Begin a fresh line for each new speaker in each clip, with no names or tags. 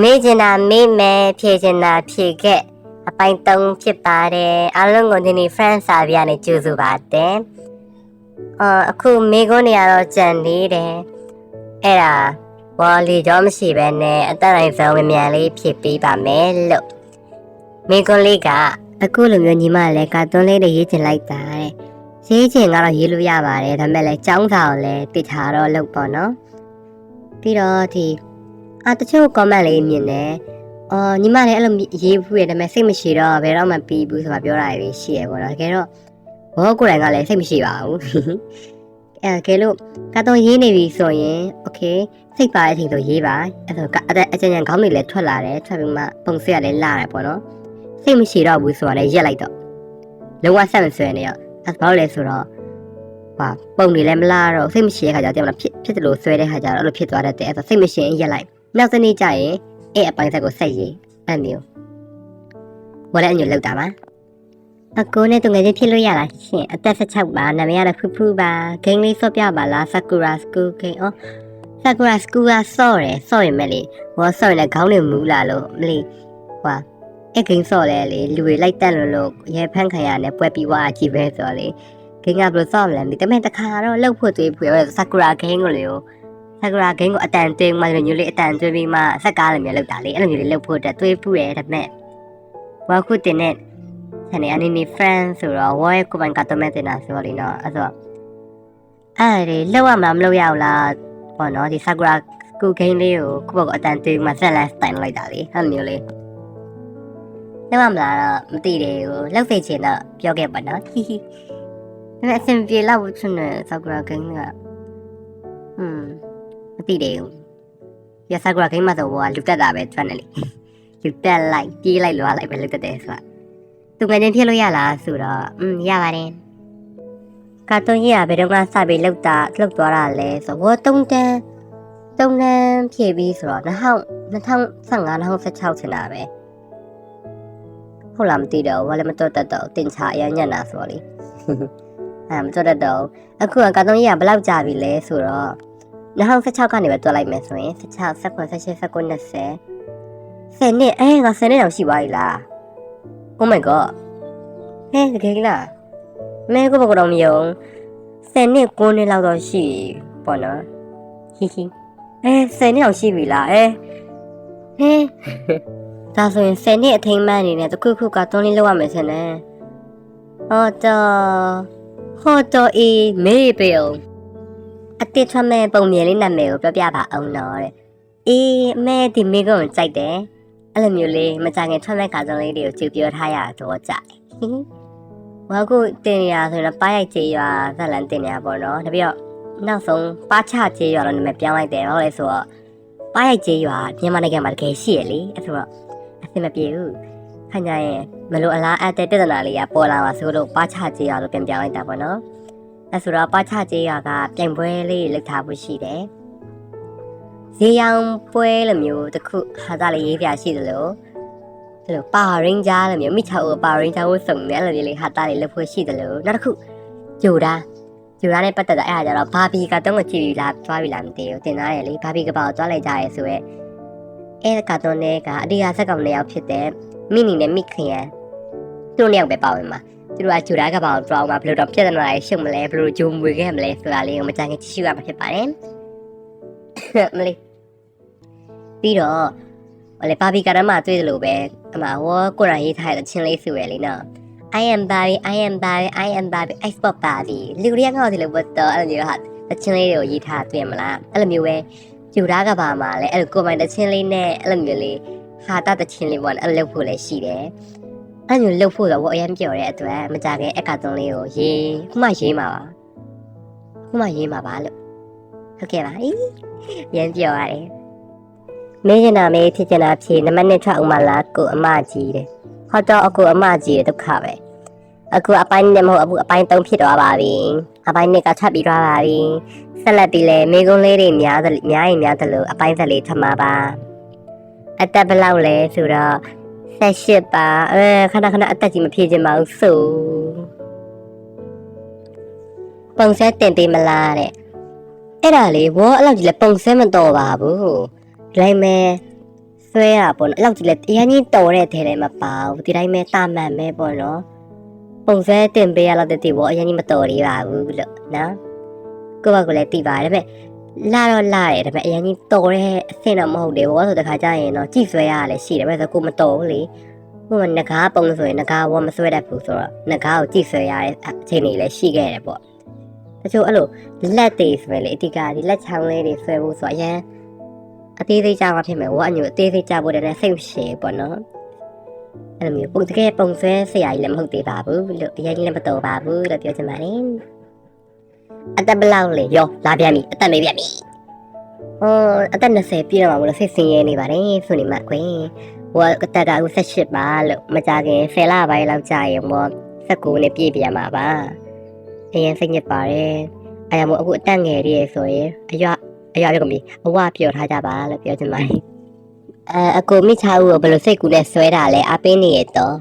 မေးချင်တာမေးမယ်ဖြေချင်တာဖြေခဲ့အပိုင်း၃ဖြစ်ပါတယ်အားလုံးကိုဒီနေ့ friend စာပြနဲ့ကြိုဆိုပါတယ်အော်အခုမေးခွန်းတွေကတော့ကြံသေးတယ်အဲ့ဒါဘောလီကြောမရှိပဲနဲ့အသက်နိုင်ဆုံးမြန်မြန်လေးဖြေပေးပါမယ်လို့မေးခွန်းလေးကအခုလိုမျိုးညီမလည်းကာတွန်းလေးတွေရေးချင်လိုက်တာတဲ့ရေးချင်ကတော့ရေးလို့ရပါတယ်ဒါပေမဲ့လည်းចောင်းစာကိုလည်းတိချာတော့လုပ်ပေါ့နော်ပြီးတော့ဒီ အာတချို့ comment လေးမြင်တယ်။အော်ညီမလည်းအဲ့လိုရေးဖူးရတယ်ဒါပေမဲ့စိတ်မရှိတော့ဘယ်တော့မှပြီးဘူးဆိုတာပြောတာတွေရှိရပေါ့နော်။တကယ်တော့ဘောကိုယ်တိုင်ကလည်းစိတ်မရှိပါဘူး။အဲတကယ်လို့ကတော့ရေးနေပြီဆိုရင် okay စိတ်ပါတဲ့အချိန်ဆိုရေးပါ။အဲ့ဆိုကအတဲ့အကျဉ်းချန်ခေါင်းတွေလည်းထွက်လာတယ်ထွက်ပြီးမှပုံစရလည်းလာတယ်ပေါ့နော်။စိတ်မရှိတော့ဘူးဆိုတာလည်းရက်လိုက်တော့လုံးဝဆက်မဆွဲနေရောအဲ့ဘာလို့လဲဆိုတော့ဟာပုံတွေလည်းမလာတော့စိတ်မရှိတဲ့ခါကျတော့တမလားဖြစ်ဖြစ်တယ်လို့ဆွဲတဲ့ခါကျတော့အဲ့လိုဖြစ်သွားတတ်တယ်အဲ့ဆိုစိတ်မရှိရင်ရက်လိုက် နောက်တစ်နေ့ကျရင်အဲ့အပိုင်းဆက်ကိုဆက်ရေးအဲ့မျိုးဝလည်းအညွတ်လောက်တာပါအကိုနဲ့တငယ်ချင်းဖြစ်လို့ရလားရှင်အသက်16ပါနာမည်ကတော့ဖူးဖူးပါဂိမ်းလေးစော့ပြပါလား Sakura School ဂိမ်းအော် Sakura School ကစော့တယ်စော့ရင်မဲ့လေဟောစော့ရင်လည်းခေါင်းတွေမူးလာလို့မလီဟွာအဲ့ဂိမ်းစော့လဲလေလူတွေလိုက်တက်လို့လို့ရဲဖန်းခံရနဲ့ပွဲပြီးွားကြည့်ပဲဆိုတော့လေဂိမ်းကဘယ်လိုစော့မလဲမသိဒါပေမဲ့တခါတော့လှုပ်ဖို့တွေးဖွေ Sakura ဂိမ်းကိုလေ ဆာကူရာဂိမ်းကိုအတန်သွင်းမှညိုလေးအတန်သွင်းပြီးမှစက်ကားလည်းမျိုးလောက်တာလေအဲ့လိုမျိုးလေးလောက်ဖို့အတွက်သွေးဖူးတယ်ဒါပေမဲ့ဘာခုတင်တဲ့ဆန်နေအနေနဲ့ friend ဆိုတော့ဝါရဲ့ကိုပိုင်ကတော့မဲ့တင်တာဆိုတော့လေနော်အဲ့ဆိုအဲ့ဒီလောက်ရမလားမလောက်ရဘူးလားပေါ့နော်ဒီဆာကူရာကူဂိမ်းလေးကိုခုဘောကအတန်သွင်းမှဆက်လက်စတိုင်လိုက်တာလေအဲ့လိုမျိုးလေးလောက်ရမလားတော့မသိတယ်ဘူးလောက်စိတ်ချင်တော့ပြောခဲ့ပါနော်ဟီဟီဒါပေမဲ့အဆင်ပြေလောက်ချင်တယ်ဆာကူရာဂိမ်းကอืม မသိတယ်ဘူး။ရဆာကူရာဂိမ်းမှာဆိုဘောကလူတက်တာပဲထွက်နေလေ။လူတက်လိုက်ပြေးလိုက်လွားလိုက်ပဲလူတက်တယ်ဆိုတာ။သူငယ်ချင်းဖြစ်လို့ရလားဆိုတော့อืมရပါတယ်။ကာတွန်းကြီးကဘယ်တော့မှစပြီးလောက်တာလောက်သွားတာလဲဆိုတော့ဘောတုံးတန်းတုံးတန်းဖြည့်ပြီးဆိုတော့2015 2016ဆင်တာပဲ။ဟုတ်လားမသိတော့ဘူးဘာလည်းမတော်တတ်တော့တင်ချအရညံ့တာဆိုတော့လေ။အဲမတော်တတ်တော့အခုကကာတွန်းကြီးကဘယ်လောက်ကြာပြီလဲဆိုတော့ 2016ကနေပဲတွက်လိုက်မယ်ဆိုရင်16 18 18 19 20 10နှစ်အဲငါ10နှစ်တောင်ရှိပါပြီလား Oh my god ဟဲ့တကယ်လားမဲကိုဘကတော့မယုံ10နှစ်9နှစ်လောက်တော့ရှိပေါ့နော်ဟီဟီအဲ10နှစ်အောင်ရှိပြီလားအဲဟဲ့ဒါဆိုရင်10နှစ်အထိမ်းအမှတ်အနေနဲ့တခုခုကတွန်းလေးလောက်ရမယ်ဆင်နေဟောတော့ဟောတော့အေးမေးပေအောင် အတစ်ထွက်မဲ့ပုံမြင်လေးနာမည်ကိုပြောပြပါအောင်တော့တဲ့အေးအမဲဒီမိကုန်းကိုကြိုက်တယ်အဲ့လိုမျိုးလေးမကြခင်ထွက်မဲ့ကားစုံလေးတွေကိုကြည့်ပြောထားရတော့ကြိုက်ဘာခုတင်ရဆိုတော့ပါရိုက်ကြေးရွာဇက်လန်တင်ရပါတော့တပြည့်တော့နောက်ဆုံးပါချကြေးရွာတော့နာမည်ပြောင်းလိုက်တယ်ဟုတ်လဲဆိုတော့ပါရိုက်ကြေးရွာမြန်မာနိုင်ငံမှာတကယ်ရှိရလေအဲ့ဆိုတော့အဆင်မပြေဘူးခဏရင်မလို့အလားအတဲ့ပြဿနာလေးကပေါ်လာပါဆိုလို့ပါချကြေးရွာလို့ပြန်ပြောင်းလိုက်တာပေါ့နော် အဲဆိုတော့ပါချကျေးရွာကပြိုင်ပွဲလေးလှုပ်ထားဖို့ရှိတယ်။ဈေးရောင်ပွဲလိုမျိုးတစ်ခုဟာသားလေးရေးပြရှိတယ်လို့အဲ့လိုပါရင်းဂျာလိုမျိုးမိချောပါရင်းဂျာကိုစုံတယ်အဲ့လိုလေးဟာသားလေးလှုပ်ဖို့ရှိတယ်လို့နောက်တစ်ခုဂျိုဒါဂျိုဒါနဲ့ပတ်သက်တာအဲ့ဒါကြတော့ဘာဘီကတော့ငကြည့်ပြီလားသွားပြီလားမသိဘူးတင်သားရယ်လေဘာဘီကပါကိုသွားလိုက်ကြရဲဆိုရဲအဲ့ကတော့နဲ့ကအဒီယာဆက်ကောင်လေးယောက်ဖြစ်တဲ့မိနီနဲ့မိခင်ရန်သူတို့နှစ်ယောက်ပဲပါဝင်မှာ သူတို့ကဂျူရာကဘာကိုတော့မှဘယ်လိုတော့ပြဿနာတွေရှုပ်မလဲဘယ်လိုဂျုံမွေခဲ့မလဲဆိုတာလေးကိုမကြခင်ကြည့်ရှုရမှာဖြစ်ပါတယ်မလေးပြီးတော့ဟိုလေဘာဘီကာရမတွေ့တယ်လို့ပဲအမဝကိုရိုင်းရေးထားတဲ့ချင်းလေးဆိုရလေနော် I am Barbie I am Barbie I am Barbie I spot Barbie လူတွေကငေါ့တယ်လို့ဘတ်တော့အဲ့လိုမျိုးဟာတချင်းလေးတွေကိုရေးထားတွေ့မလားအဲ့လိုမျိုးပဲဂျူရာကဘာမှာလဲအဲ့လိုကိုယ်ပိုင်တချင်းလေးနဲ့အဲ့လိုမျိုးလေးဟာတာတချင်းလေးပေါ့အဲ့လိုလုပ်ဖို့လည်းရှိတယ် အဲ့လိုလှုပ်ဖို့တော့ဘောအရင်ပြောတဲ့အတွက်မကြခင်အက်ကသွန်းလေးကိုရေးခုမှရေးမှာပါခုမှရေးမှာပါလို့ဟုတ်ကဲ့ပါအီးရန်ပြောရတယ်မင်းကျင်တာမေးဖြစ်ကျင်တာဖြေနံပါတ်1ထွက်ဦးမလားကိုအမကြီးတဲ့ဟောတော့အခုအမကြီးတဲ့ဒုက္ခပဲအခုအပိုင်းနဲ့မဟုတ်အခုအပိုင်း3ဖြစ်သွားပါပြီအပိုင်း2ကထပ်ပြီးသွားပါပြီဆက်လက်ပြီးလဲမိကုံးလေးတွေများသလိုများရင်များသလိုအပိုင်းဆက်လေးထပ်မှာပါအသက်ဘယ်လောက်လဲဆိုတော့ ဆက်ရှစ်ပါအဲခဏခဏအသက်ကြီးမဖြည့်ချင်ပါဘူးဆိုပုံစံတင်ပေးမလားတဲ့အဲ့ဒါလေဘောအဲ့လောက်ကြီးလဲပုံစံမတော်ပါဘူးလိုက်မယ်ဆွဲတာပေါ့နော်အဲ့လောက်ကြီးလဲအရင်ကြီးတော်တဲ့ထဲထဲမှာပါဘူးဒီတိုင်းပဲတာမှန်ပဲပေါ့နော်ပုံစံတင်ပေးရတော့တည်းပေါ့အရင်ကြီးမတော်သေးပါဘူးလို့နော်ကိုယ့်ဘက်ကလည်းတည်ပါတယ်ဒါပေမဲ့ လာတော့လာတယ်ဒါပေမဲ့အရင်ကြီးတော်တဲ့အဆင့်တော့မဟုတ်သေးဘူးဆိုတခါကျရင်တော့ကြည့်ဆွဲရတာလည်းရှိတယ်ပဲဆိုကိုမတော်ဘူးလေဟိုငကားပုံဆိုရင်ငကားဝမဆွဲတတ်ဘူးဆိုတော့ငကားကိုကြည့်ဆွဲရတဲ့အချိန်တွေလည်းရှိခဲ့တယ်ပေါ့တချို့အဲ့လိုလက်တွေဆွဲလေအတိကဒီလက်ချောင်းလေးတွေဆွဲဖို့ဆိုအရင်အသေးသေးကြမှာဖြစ်မယ်ဝအညိုအသေးသေးကြဖို့တည်းစိတ်ရှည်ပေါ့နော်အဲ့လိုမျိုးပုံတကယ်ပုံဆွဲဆရာကြီးလည်းမဟုတ်သေးပါဘူးလို့အရင်ကြီးလည်းမတော်ပါဘူးလို့ပြောချင်ပါတယ် အသက်ဘယ်လောက်လဲရောလာပြန်ပြီအသက်မေးပြန်ပြီဟောအသက်20ပြည့်တော့မှာမလို့စိတ်ဆင်းရဲနေပါတယ်ဆိုနေမှကွယ်ဟိုအသက်ကအခု18ပါလို့မကြခင်10လပိုင်းလောက်ကြာရင်ပေါ့19နဲ့ပြည့်ပြန်မှာပါအရင်စိတ်ညစ်ပါတယ်အဲဒါမို့အခုအသက်ငယ်လေးရယ်ဆိုရင်အရွအရွပြောကုန်ပြီအဝပြောထားကြပါလို့ပြောချင်ပါတယ်အဲအကိုမိချာဦးကိုဘယ်လိုစိတ်ကူနဲ့ဆွဲတာလဲအပင်းနေရတော့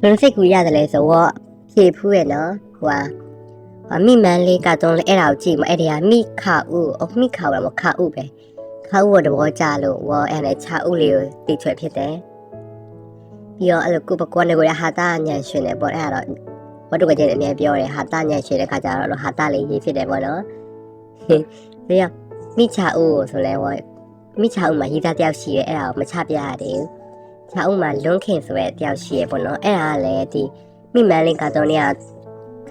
ဘယ်လိုစိတ်ကူရတယ်လဲဆိုတော့ဖြေဖူးရဲ့နော်ဟိုဟာ မိမန်းလေးကတော့လေအဲ့ဒါကိုကြည့်မအဲ့ဒီကမိခါဦးအမိခါဦးတော့ခါဦးပဲခါဦးတော့ဘောကြလို့ဝေါ်အဲ့ဒါချာဦးလေးကိုတိချွဲဖြစ်တယ်ပြီးတော့အဲ့လိုကိုပကောနေကိုရဟာတာညံရှင်တယ်ပေါ့အဲ့ဒါတော့ဘတ်တုကကျင်းအမြဲပြောတယ်ဟာတာညံရှင်တဲ့ခါကျတော့ဟာတာလေးရေးဖြစ်တယ်ပေါ့နော်ပြီးတော့မိချာဦးကိုဆိုလဲဝေါ်မိချာဦးမှာရေးသားတယောက်ရှိတယ်အဲ့ဒါကိုမချပြရတယ်ချာဦးမှာလွန်းခင်ဆိုတဲ့တယောက်ရှိရပေါ့နော်အဲ့ဒါကလည်းဒီမိမန်းလေးကတော့နေက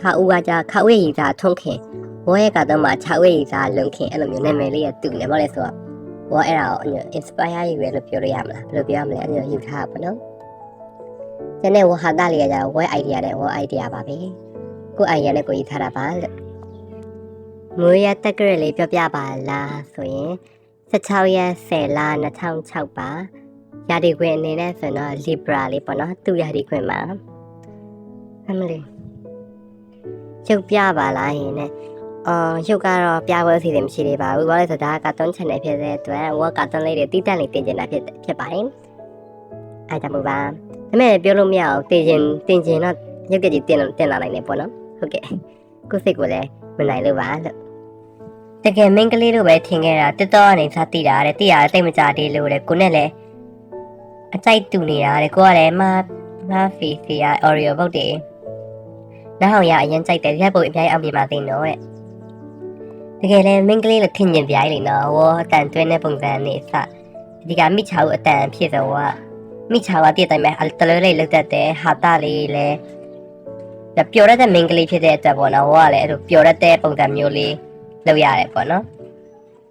ခါဦးကကြခါဦးရဲ့ရေးသားထုံးခင်ဝေါ်ရဲ့ကတော့မှချာဦးရဲ့ရေးသားလွန်းခင်အဲ့လိုမျိုးနာမည်လေးရတူတယ်ပေါ့လေဆိုတော့ဝါအဲ့ဒါကို inspire ရရွယ်လို့ပြောလို့ရမလားဘယ်လိုပြောရမလဲအဲ့လိုယူထားပါတော့ကျန်တဲ့ဝါဟာတာလေးကကြတော့ web idea နဲ့ web idea ပါပဲကို idea နဲ့ကိုယူထားတာပါလို့ငွေရတက်ကရလေးပြောပြပါလားဆိုရင်16ရက်10လ2006ပါရာဒီခွင့်အနေနဲ့ဆိုတော့ Libra လေးပေါ့နော်သူရာဒီခွင့်မှာအမလေး ရုပ်ပြပါလားယင်နဲ့အော်ရုပ်ကတော့ပြပွဲအစီအစဉ်မရှိသေးပါဘူး။ဘာလို့လဲဆိုတော့ဒါကကာတွန်း channel ဖြစ်တဲ့အတွက်ဝက်ကာတွန်းလေးတွေတီးတန့်လေးတင်ကျင်တာဖြစ်ဖြစ်ပါတယ်။အဲဒါမို့ပါ။ဒါပေမဲ့ပြောလို့မရအောင်တင်ကျင်တင်ကျင်တော့ရုပ်ကြည့်တင်လို့တင်လာနိုင်တယ်ပေါ့နော်။ဟုတ်ကဲ့။ကိုယ်စိတ်ကိုလည်းမနိုင်လို့ပါလို့။တကယ်မင်းကလေးတို့ပဲထင်ခဲ့တာတက်တော့ကနေစတည်တာတဲ့တည်ရတိတ်မကြသေးလို့တဲ့ကိုနဲ့လည်းအကြိုက်တူနေတာတဲ့ကိုကလည်းမမဖီဖီယာ Oreo ဘုတ်တယ်။ နောက်ဟောင်ရအရင်ကြိုက်တယ်ရက်ပုတ်အများကြီးအောင်ပြပါသိတော့တဲ့တကယ်လဲမင်းကလေးလည်းထင်မြင်ပြိုင်လေနော်ဝေါ်အတန်တွဲတဲ့ပုံစံနေစဒီကမိချာကိုအတန်ဖြစ်တော့ကမိချာကတည့်တိုင်းပဲတလွဲလေးလောက်တတ်တယ်ဟာတာလေးလည်းဒါပျော်ရတဲ့မင်းကလေးဖြစ်တဲ့အတွက်ပေါ့နော်ဝေါ်ကလည်းအဲ့လိုပျော်ရတဲ့ပုံစံမျိုးလေးလုပ်ရတယ်ပေါ့နော်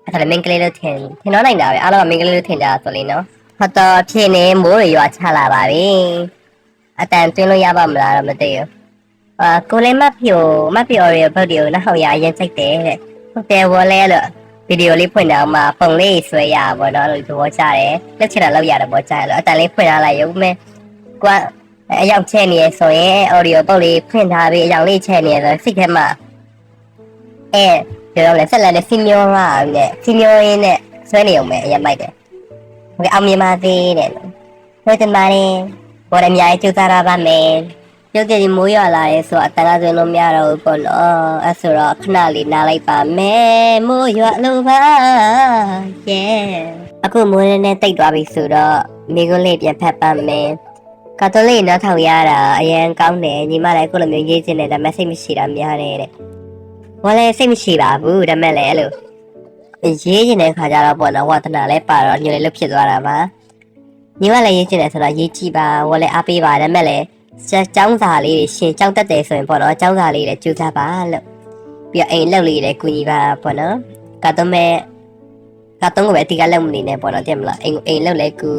အဲ့ဒါလည်းမင်းကလေးလို့ထင်ထင်တော့နိုင်တာပဲအားလုံးကမင်းကလေးလို့ထင်ကြတာဆိုလေနော်ဟုတ်တော့ဖြစ်နေမိုးတွေရွာချလာပါပြီအတန်တွင်းလို့ရပါမလားတော့မသိဘူး အာကိုလေးမဖြိုမဖြိုရဘုတ်ဒီကိုနောက်ဟောင်ရအရင်စိတ်တယ်တဲ့ဟုတ်တယ်ဘောလဲလို့ဗီဒီယိုလေးဖွင့်တော့မှပုံလေးဆွဲရပါတော့လို့သဘောကျတယ်လက်ချက်တာလောက်ရတယ်ဘောကျတယ်လို့အတန်လေးဖွင့်ထားလိုက်ရုံပဲကွာအရောက်ချဲ့နေရဆိုရင် audio ပုတ်လေးဖွင့်ထားပြီးအရောက်လေးချဲ့နေရဆိုစိတ်ထဲမှာအဲပြောတော့လေဆက်လက်နဲ့စီမျောလာနဲ့စီမျောရင်းနဲ့ဆွဲနေအောင်ပဲအရင်မိုက်တယ်ဟုတ်ကဲ့အောင်မြင်ပါစေတဲ့ဟုတ်တယ်ပါတယ်ဘောရအများကြီးကြိုးစားရပါမယ် ရုပ်တည်မိုးရွာလာရဲဆိုတော့အတန်းကသွင်းလို့မရတော့ဘူးပေါ့နော်အဲဆိုတော့ခဏလေးနားလိုက်ပါမယ်မိုးရွာလို့ပါ yeah အခုမိုးနဲ့နဲ့တိတ်သွားပြီဆိုတော့မိကုန်းလေးပြန်ဖက်ပါမယ်ကာတိုလေးနောက်ထောင်ရတာအရန်ကောင်းတယ်ညီမလည်းအခုလိုမျိုးရေးချင်တယ်ဒါပေမဲ့စိတ်မရှိတာများတယ်တဲ့ဘာလဲစိတ်မရှိပါဘူးဒါပေမဲ့လည်းအဲ့လိုရေးချင်တဲ့ခါကျတော့ပေါ့နော်ဝါသနာလည်းပါတော့ညိုလေးလွတ်ဖြစ်သွားတာပါညီမလည်းရေးချင်တယ်ဆိုတော့ရေးကြည့်ပါဝါလည်းအားပေးပါဒါပေမဲ့လည်း ကျောင်းစာလေးတွေရှင်ကျောင်းတက်တယ်ဆိုရင်ပေါ့နော်ကျောင်းစာလေးတွေကြိုးစားပါလို့ပြီးတော့အိမ်လောက်လေးတွေကူညီပါပေါ့နော်ကတော့မဲ့ကတော့ကိုပဲအတိကလောက်မနေနဲ့ပေါ့နော်တဲ့မလားအိမ်အိမ်လောက်လဲကူ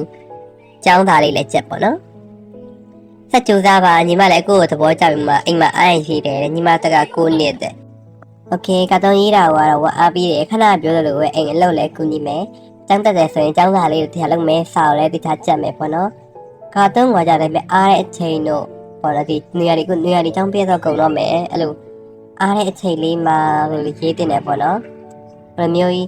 ကျောင်းသားလေးလည်းချက်ပေါ့နော်ဆက်ကြိုးစားပါညီမလည်းကိုယ့်ကိုသဘောကျပြီးမှအိမ်မှာအားရရှိတယ်ညီမတက်ကကိုနှစ်တဲ့ Okay ကတော့ရေးတာကတော့ဝါအားပြီးတယ်ခဏပြောလို့ပဲအိမ်အလုပ်လဲကူညီမယ်ကျောင်းတက်တယ်ဆိုရင်ကျောင်းသားလေးတွေတရားလုပ်မယ်စာကိုလည်းတရားချက်မယ်ပေါ့နော် ကာတွန်းကကြတယ်ပဲအားတဲ့အချိန်တို့ဟောလာဒီနေရာတွေကိုနေရာတွေចောင်းပြတော့ကုန်တော့မယ်အဲ့လိုအားတဲ့အချိန်လေးမှာဘယ်လိုရေးတင်တယ်ပေါ့နော်ဘယ်လိုမျိုးကြီး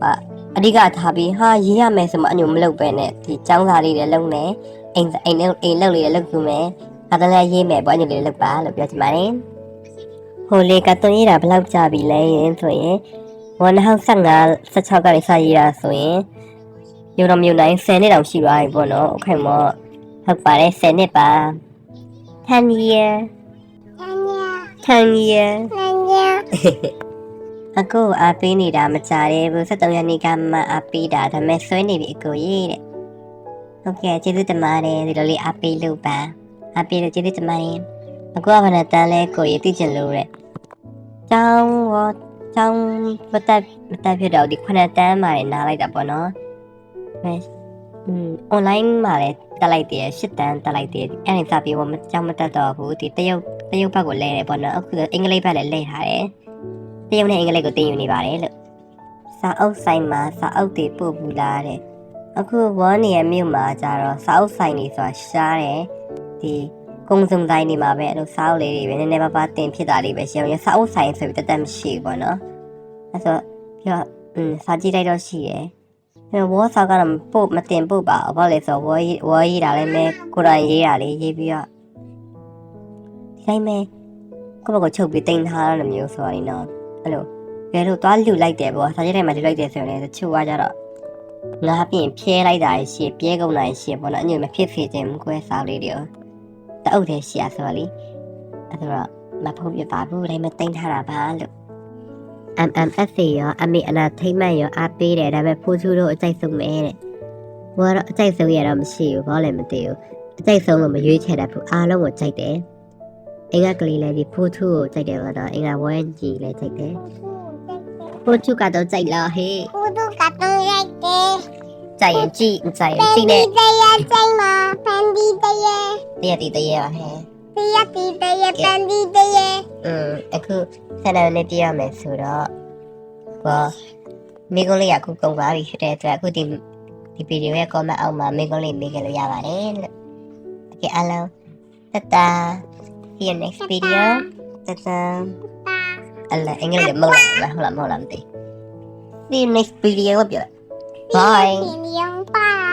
ဟာအဓိကထားပြီးဟာရေးရမယ်ဆိုမှအညိုမလုပ်ပဲနဲ့ဒီចောင်းစာလေးတွေလုပ်မယ်အိမ်အိမ်နဲ့အိမ်လုပ်လေးတွေလုပ်ယူမယ်ဒါတလည်းရေးမယ်ပေါ့အညိုလေးလုပ်ပါလို့ပြောချင်ပါတယ်ဟိုလေကတွန်းရေးတာဘယ်လောက်ကြာပြီလဲရင်ဆိုရင်2015 16ကနေစရေးတာဆိုရင် မြို့တော်မြို့တိုင်း10နှစ်တောင်ရှိပါပြီပေါ့နော်။ဟုတ်ကဲ့မော့။ဟုတ်ပါတယ်10နှစ်ပါ။ထန်ကြီးရယ်
။
ထန်ကြီးရယ်။
ထန်ကြီးရယ်
။အကိုအားပေးနေတာမကြတယ်ဘူး73ရက်နေ့ကမှအားပေးတာဒါပေမဲ့ဆွဲနေပြီအကိုရေးတဲ့။ဟုတ်ကဲ့ကျေးဇူးတင်ပါတယ်ဒီလိုလေးအားပေးလို့ပါ။အားပေးလို့ကျေးဇူးတင်ပါတယ်။အကိုကဘာနဲ့တန်းလဲကိုရေးသိချင်လို့တဲ့။ကျောင်းဝကျောင်းမတက်မတက်ဖြစ်တော့ဒီခုနှစ်တန်းမှနေနားလိုက်တာပေါ့နော်။ အဲอืม online မှာလည်းတက်လိုက်တယ်ရှစ်တန်းတက်လိုက်တယ်အဲ့ဒီစပြီးတော့မကျောင်းမတက်တော့ဘူးဒီတရုတ်တရုတ်ဘက်ကိုလဲတယ်ပေါ့နော်အခုအင်္ဂလိပ်ဘက်လည်းလဲထားတယ် တရုတ်နဲ့အင်္ဂလိပ်ကိုသင်ယူနေပါတယ်လို့စာအုပ်ဆိုင်မှာစာအုပ်တွေပို့ဘူးလားတဲ့အခုဝေါ်နေရမြို့မှာကြတော့စာအုပ်ဆိုင်တွေဆိုတာရှားတယ်ဒီကုံစုံတိုင်းနေမှာပဲအဲ့လိုစာအုပ်လေးတွေပဲနည်းနည်းပါးပါးတင်ဖြစ်တာလေးပဲရှင်းအောင်စာအုပ်ဆိုင်ဆိုပြီးတက်တက်မရှိဘူးပေါ့နော်အဲ့ဆိုပြီးတော့อืมစာကြည့်လိုက်တော့ရှိတယ် အဲ့ဝေါ်စာကတော့ပို့မတင်ပို့ပါဘူးဘာလဲဆိုတော့ဝေါ်ရေးဝေါ်ရေးတာလည်းမဲကိုယ်တိုင်ရေးတာလေးရေးပြီးတော့ဒီတိုင်းပဲကိုယ့်ဘက်ကိုချုပ်ပြီးတင်ထားရတဲ့မျိုးဆိုရင်တော့အဲ့လိုဘယ်လိုသွားလူလိုက်တယ်ပေါ့စာကြည့်တိုင်းမှာလူလိုက်တယ်ဆိုရင်လည်းတချို့ကကြတော့ငါပြင်ဖြဲလိုက်တာရှေ့ပြဲကုန်တာရှေ့ပေါ့နော်အညမဖြစ်ဖြစ်ခြင်းမကွဲစားလေးတွေတအုပ်တည်းရှေ့ဆိုတော့လေအဲ့တော့မဖုံးပြပါဘူးဒါပေမဲ့တင်ထားတာပါလို့ MMS ရောအမေအနာထိမ့်မှန်ရောအားပေးတယ်ဒါပေမဲ့ဖိုးချူတို့အကြိုက်ဆုံးပဲတဲ့ဘောကတော့အကြိုက်ဆုံးရတော့မရှိဘူးဘောလည်းမသိဘူးအကြိုက်ဆုံးလို့မရွေးချယ်တတ်ဘူးအားလုံးကိုကြိုက်တယ်အင်္ဂကလေးလည်းဒီဖိုးချူကိုကြိုက်တယ်ဆိုတော့အင်္ဂဝဲကြီးလည်းကြိုက်တယ်ပိုချူကတော့ကြိုက်လားဟေးကြိုက်ရင်ကြည့်မကြိုက်ရင်ကြည့်နဲ့တရက်တီတရက်ပါဟဲ့ อืมအခုဆန္ဒနဲ့ပြရမယ်ဆိုတော့ဘောမိကုန်းလေးကအခုကုန်သွားပြီဖြစ်တဲ့အတွက်အခုဒီဒီဗီဒီယိုရဲ့ comment အောက်မှာမိကုန်းလေးမေးခဲ့လို့ရပါတယ်လို့ Okay အားလုံးတတာ see you next video တတာအလဲအင်္ဂလိပ်မဟုတ်လားဟုတ်လားမဟုတ်လားမသိ see you next video ပြော Bye.
Bye.